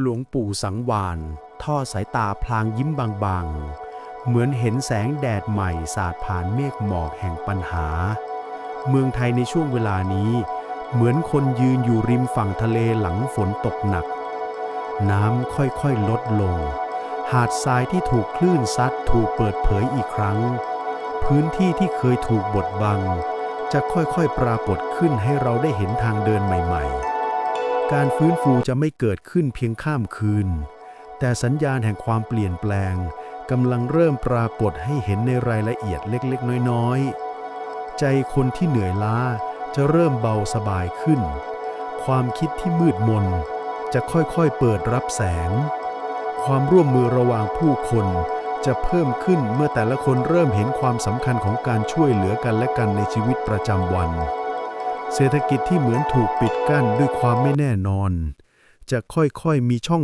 หลวงปู่สังวานทอดสายตาพลางยิ้มบางๆ เหมือนเห็นแสงแดดใหม่สาดผ่านเมฆหมอกแห่งปัญหา เมืองไทยในช่วงเวลานี้ เหมือนคนยืนอยู่ริมฝั่งทะเลหลังฝนตกหนัก น้ำค่อยๆลดลง หาดทรายที่ถูกคลื่นซัดถูกเปิดเผยอีกครั้ง พื้นที่ที่เคยถูกบดบัง จะค่อยๆปรากฏขึ้นให้เราได้เห็นทางเดินใหม่ ๆ การฟื้นฟูจะไม่เกิดขึ้นเพียงข้ามคืน แต่สัญญาณแห่งความเปลี่ยนแปลงกำลังเริ่มปรากฏให้เห็นในรายละเอียดเล็กๆ น้อยๆ ใจคนที่เหนื่อยล้าจะเริ่มเบาสบายขึ้น ความคิดที่มืดมนจะค่อยๆเปิดรับแสง ความร่วมมือระหว่างผู้คนจะเพิ่มขึ้นเมื่อแต่ละคนเริ่มเห็นความสำคัญของการช่วยเหลือกันและกันในชีวิตประจำวัน เศรษฐกิจที่เหมือนถูกปิดกั้นด้วยความไม่แน่นอน จะค่อยๆมีช่อง